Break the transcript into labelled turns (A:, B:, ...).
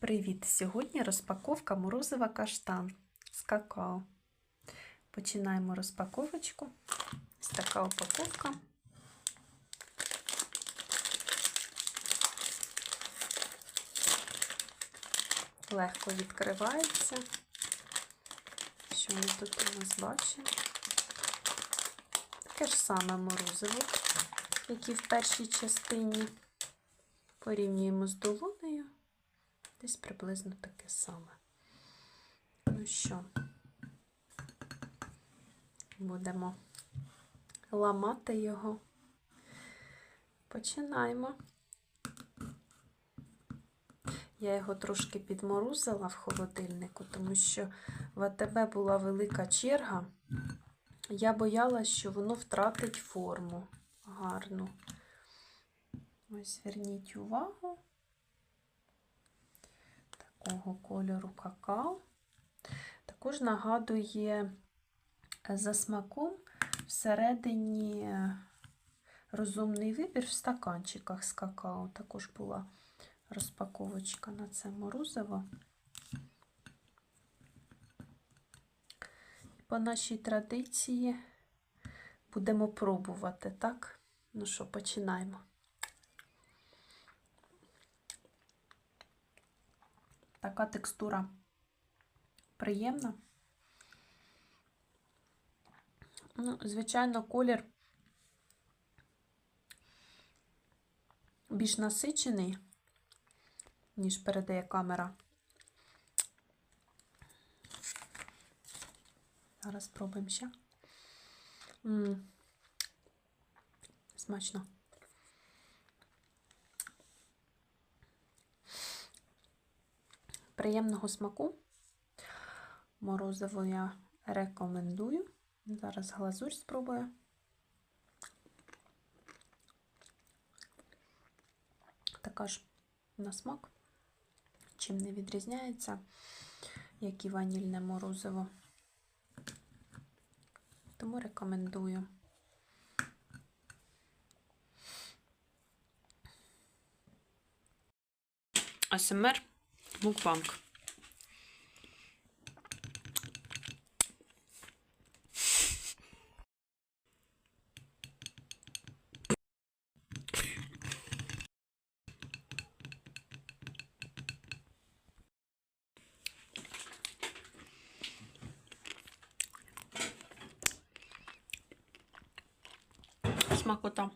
A: Привіт! Сьогодні розпаковка морозива каштан з какао. Починаємо розпаковочку. Ось така упаковка. Легко відкривається. Що ми тут у нас бачимо? Таке ж саме морозиво, як і в першій частині. Порівнюємо з долонею. Десь приблизно таке саме. Ну що, будемо ламати його. Починаємо. Я його трошки підморозила в холодильнику, тому що в АТБ була велика черга. Я боялася, що воно втратить форму гарну. Ось зверніть увагу такого кольору какао. Також нагадує за смаком всередині розумний вибір в стаканчиках з какао. Також була розпаковочка на це морозиво. По нашій традиції будемо пробувати, так? Ну що, починаємо. Така текстура приємна. Ну, звичайно, колір більш насичений, ніж передає камера. Зараз спробуємо ще. М -м. Смачно. Приємного смаку. Морозиво я рекомендую. Зараз глазурь спробую. Така ж на смак, чим не відрізняється, як і ванільне морозиво. Тому рекомендую. АСМР Мукбанк. Смакота.